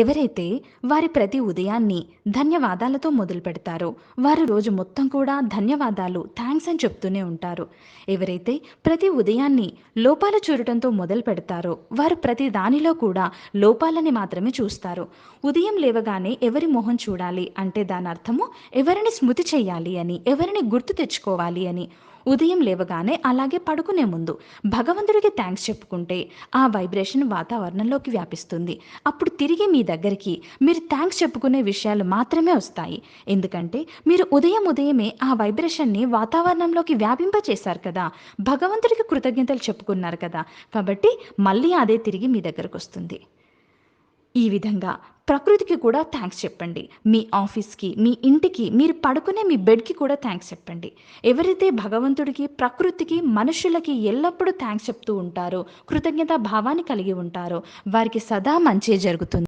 ఎవరైతే వారి ప్రతి ఉదయాన్ని ధన్యవాదాలతో మొదలు పెడతారో వారు రోజు మొత్తం కూడా ధన్యవాదాలు థ్యాంక్స్ అని చెప్తూనే ఉంటారు. ఎవరైతే ప్రతి ఉదయాన్ని లోపాలు చూడటంతో మొదలు పెడతారో వారు ప్రతి దానిలో కూడా లోపాలని మాత్రమే చూస్తారు. ఉదయం లేవగానే ఎవరి మొహం చూడాలి అంటే దాని అర్థము ఎవరిని స్మృతి చేయాలి అని ఎవరిని గుర్తు తెచ్చుకోవాలి అని. ఉదయం లేవగానే అలాగే పడుకునే ముందు భగవంతుడికి థ్యాంక్స్ చెప్పుకుంటే ఆ వైబ్రేషన్ వాతావరణంలోకి వ్యాపిస్తుంది. అప్పుడు తిరిగి మీ దగ్గరికి మీరు థ్యాంక్స్ చెప్పుకునే విషయాలు మాత్రమే వస్తాయి. ఎందుకంటే మీరు ఉదయం ఉదయమే ఆ వైబ్రేషన్ని వాతావరణంలోకి వ్యాపింపచేశారు కదా. భగవంతుడికి కృతజ్ఞతలు చెప్పుకున్నారు కదా. కాబట్టి మళ్ళీ అదే తిరిగి మీ దగ్గరకు వస్తుంది. ఈ విధంగా ప్రకృతికి కూడా థ్యాంక్స్ చెప్పండి. మీ ఆఫీస్కి మీ ఇంటికి మీరు పడుకునే మీ బెడ్కి కూడా థ్యాంక్స్ చెప్పండి. ఎవరైతే భగవంతుడికి ప్రకృతికి మనుషులకి ఎల్లప్పుడూ థ్యాంక్స్ చెప్తూ ఉంటారో కృతజ్ఞత భావాన్ని కలిగి ఉంటారో వారికి సదా మంచే జరుగుతుంది.